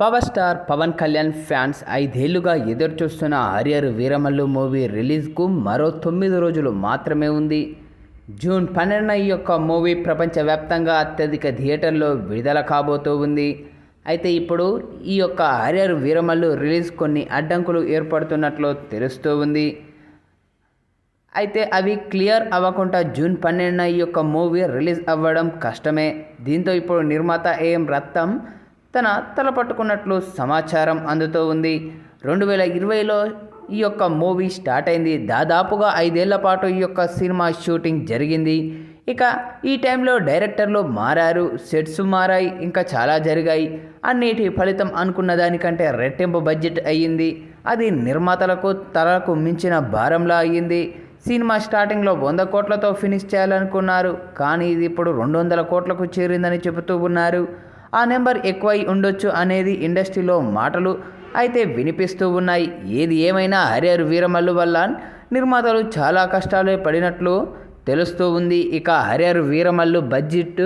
Power star Pawan Kalyan fans ఐదేళ్ళుగా ఎదురుచూస్తున్న ఆర్యర్ Veeramallu movie రిలీజ్కు మరో తొమ్మిది రోజులు మాత్రమే ఉంది. జూన్ పన్నెండున ఈ యొక్క మూవీ ప్రపంచవ్యాప్తంగా అత్యధిక థియేటర్లో విడుదల కాబోతూ ఉంది. అయితే ఇప్పుడు ఈ యొక్క ఆర్యర్ వీరమల్లు రిలీజ్ కొన్ని అడ్డంకులు ఏర్పడుతున్నట్లు తెలుస్తూ ఉంది. అయితే అవి క్లియర్ అవ్వకుండా జూన్ పన్నెండున ఈ యొక్క మూవీ రిలీజ్ అవ్వడం కష్టమే. దీంతో ఇప్పుడు నిర్మాత ఏఎం రత్తం తన తల పట్టుకున్నట్లు సమాచారం అందుతూ ఉంది. రెండు వేల ఇరవైలో ఈ యొక్క మూవీ స్టార్ట్ అయింది. దాదాపుగా ఐదేళ్ళ పాటు ఈ యొక్క సినిమా షూటింగ్ జరిగింది. ఇక ఈ టైంలో డైరెక్టర్లు మారారు. సెట్స్ మారాయి. ఇంకా చాలా జరిగాయి. అన్నిటి ఫలితం అనుకున్న దానికంటే రెట్టింపు బడ్జెట్ అయ్యింది. అది నిర్మాతలకు తలకు మించిన భారంలా అయ్యింది. సినిమా స్టార్టింగ్లో వంద కోట్లతో ఫినిష్ చేయాలనుకున్నారు. కానీ ఇది ఇప్పుడు రెండు వందల కోట్లకు చేరిందని చెబుతూ ఉన్నారు. ఆ నెంబర్ ఎక్కువై ఉండొచ్చు అనేది ఇండస్ట్రీలో మాటలు అయితే వినిపిస్తూ ఉన్నాయి. ఏది ఏమైనా హరియర్ వీరమల్లు వల్ల నిర్మాతలు చాలా కష్టాలు పడినట్లు తెలుస్తూ ఉంది. ఇక హరియర్ వీరమల్లు బడ్జెట్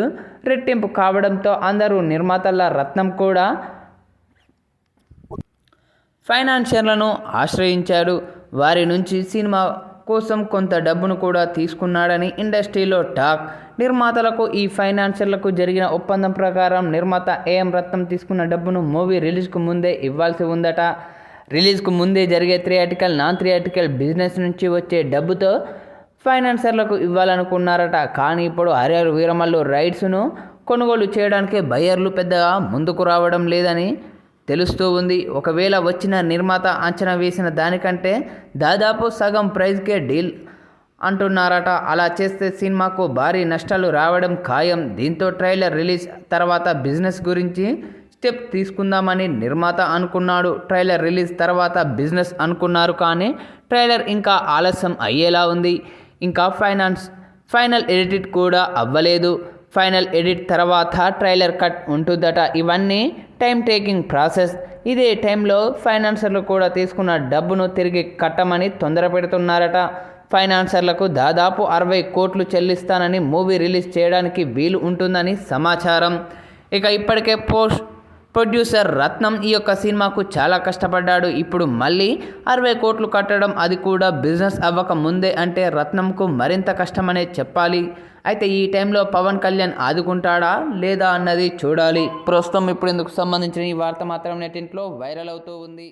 రెట్టింపు కావడంతో అందరూ నిర్మాతల రత్నం కూడా ఫైనాన్షియర్లను ఆశ్రయించాడు వారి నుంచి సినిమా కోసం కొంత డబ్బును కూడా తీసుకున్నాడని ఇండస్ట్రీలో టాక్. నిర్మాతలకు ఈ ఫైనాన్షియర్లకు జరిగిన ఒప్పందం ప్రకారం నిర్మాత ఏఎం రత్నం తీసుకున్న డబ్బును మూవీ రిలీజ్కు ముందే ఇవ్వాల్సి ఉందట. రిలీజ్కు ముందే జరిగే థియేటికల్ నాన్ థియేటికల్ బిజినెస్ నుంచి వచ్చే డబ్బుతో ఫైనాన్సర్లకు ఇవ్వాలనుకున్నారట. కానీ ఇప్పుడు హరిహర్ వీరమల్లు రైట్స్ను కొనుగోలు చేయడానికి బయ్యర్లు పెద్దగా ముందుకు రావడం లేదని తెలుస్తూ ఉంది. ఒకవేళ వచ్చిన నిర్మాత అంచనా వేసిన దానికంటే దాదాపు సగం ప్రైజ్కే డీల్ అంటున్నారట. అలా చేస్తే సినిమాకు భారీ నష్టాలు రావడం ఖాయం. దీంతో ట్రైలర్ రిలీజ్ తర్వాత బిజినెస్ గురించి స్టెప్ తీసుకుందామని నిర్మాత అనుకున్నాడు. ట్రైలర్ రిలీజ్ తర్వాత బిజినెస్ అనుకున్నారు కానీ ట్రైలర్ ఇంకా ఆలస్యం అయ్యేలా ఉంది. ఇంకా ఫైనాన్స్ ఫైనల్ ఎడిట్ కూడా అవ్వలేదు. ఫైనల్ ఎడిట్ తర్వాత ట్రైలర్ కట్ ఉంటుందట. ఇవన్నీ టైం టేకింగ్ ప్రాసెస్. ఇదే టైంలో ఫైనాన్సర్లు కూడా తీసుకున్న డబ్బును తిరిగి కట్టమని తొందర పెడుతున్నారట. ఫైనాన్సర్లకు దాదాపు అరవై కోట్లు చెల్లిస్తానని మూవీ రిలీజ్ చేయడానికి వీలు ఉంటుందని సమాచారం. ఇక ఇప్పటికే పోస్ట్ ప్రొడ్యూసర్ రత్నం ఈ యొక్క సినిమాకు చాలా కష్టపడ్డాడు. ఇప్పుడు మళ్ళీ అరవై కోట్లు కట్టడం అది కూడా బిజినెస్ అవ్వక ముందే అంటే రత్నంకు మరింత కష్టమనే చెప్పాలి. అయితే ఈ టైంలో పవన్ కళ్యాణ్ ఆదుకుంటాడా లేదా అన్నది చూడాలి. ప్రస్తుతం ఇప్పుడు ఇందుకు సంబంధించిన ఈ వార్త మాత్రం నెట్టింట్లో వైరల్ అవుతూ ఉంది.